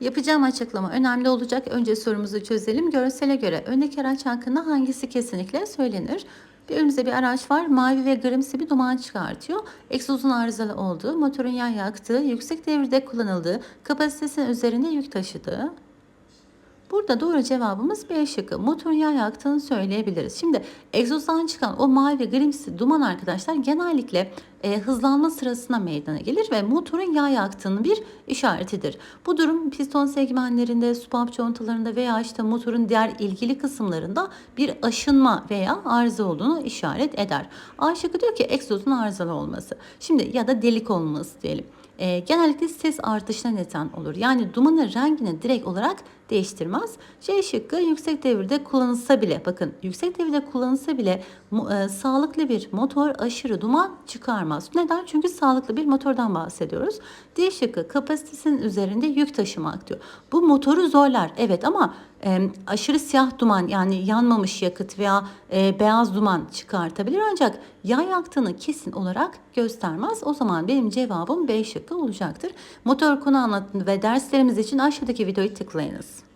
Yapacağım açıklama önemli olacak. Önce sorumuzu çözelim. Görsele göre öndeki araç hakkında hangisi kesinlikle söylenir? Bir önümüzde bir araç var. Mavi ve grimsi bir duman çıkartıyor. Egzozun arızalı olduğu, motorun yağ yaktığı, yüksek devirde kullanıldığı, kapasitesinin üzerinde yük taşıdığı. Burada doğru cevabımız B şıkkı. Motorun yağ yaktığını söyleyebiliriz. Şimdi egzozdan çıkan o mavi grimsi duman arkadaşlar genellikle e, hızlanma sırasında meydana gelir ve motorun yağ yaktığının bir işaretidir. Bu durum piston segmentlerinde, supap contalarında veya işte motorun diğer ilgili kısımlarında bir aşınma veya arıza olduğunu işaret eder. A şıkkı diyor ki egzozun arızalı olması. Şimdi ya da delik olması diyelim e, genellikle ses artışına neden olur. Yani dumanın rengini direkt olarak değiştirmez. C şıkkı yüksek devirde kullanılsa bile bakın yüksek devirde kullanılsa bile e, sağlıklı bir motor aşırı duman çıkarmaz. Neden? Çünkü sağlıklı bir motordan bahsediyoruz. D şıkkı kapasitesinin üzerinde yük taşımak diyor. Bu motoru zorlar evet ama e, aşırı siyah duman yani yanmamış yakıt veya e, beyaz duman çıkartabilir ancak yağ yaktığını kesin olarak göstermez. O zaman benim cevabım B şıkkı olacaktır. Motor konu anlatımı ve derslerimiz için aşağıdaki videoyu tıklayınız.